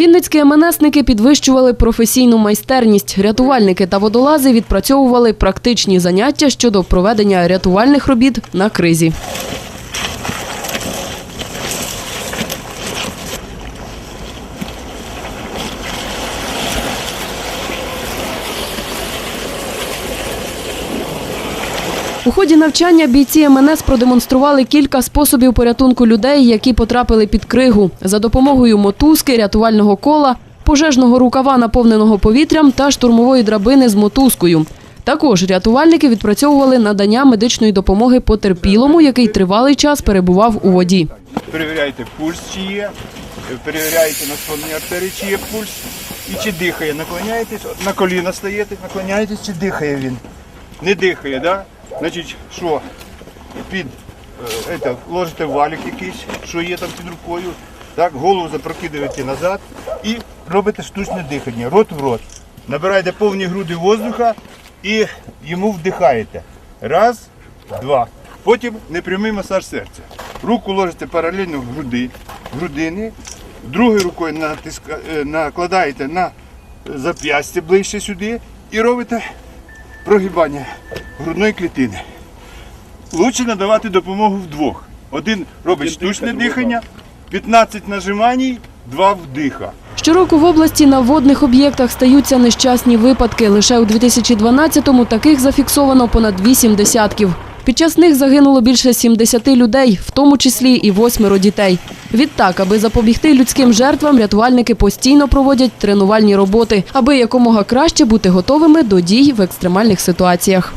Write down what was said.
Вінницькі МНСники підвищували професійну майстерність. Рятувальники та водолази відпрацьовували практичні заняття щодо проведення рятувальних робіт на кризі. У ході навчання бійці МНС продемонстрували кілька способів порятунку людей, які потрапили під кригу за допомогою мотузки, рятувального кола, пожежного рукава, наповненого повітрям та штурмової драбини з мотузкою. Також рятувальники відпрацьовували надання медичної допомоги потерпілому, який тривалий час перебував у воді. Перевіряйте пульс, чи є, перевіряєте на сонні артерії, чи є пульс і чи дихає. Наклоняєтесь, на коліна стаєте, наклоняєтесь, чи дихає він. Не дихає, да? Значить, що? Під е, это, ложите валік якийсь, що є там під рукою. Так, голову запрокидуєте назад і робите штучне дихання, рот в рот. Набираєте повні груди воздуха і йому вдихаєте. Раз, два. Потім непрямий масаж серця. Руку ложите паралельно в груди, грудини, другою рукою натиска, е, накладаєте на зап'ястя ближче сюди і робите прогибання грудної клітини. Лучше надавати допомогу вдвох. Один робить штучне дихання, 15 нажимань, 2 вдиха. Щороку в області на водних об'єктах стаються нещасні випадки. Лише у 2012-му таких зафіксовано понад 8 десятків. Під час них загинуло більше 70 людей, в тому числі і восьмеро дітей. Відтак, аби запобігти людським жертвам, рятувальники постійно проводять тренувальні роботи, аби якомога краще бути готовими до дій в екстремальних ситуаціях.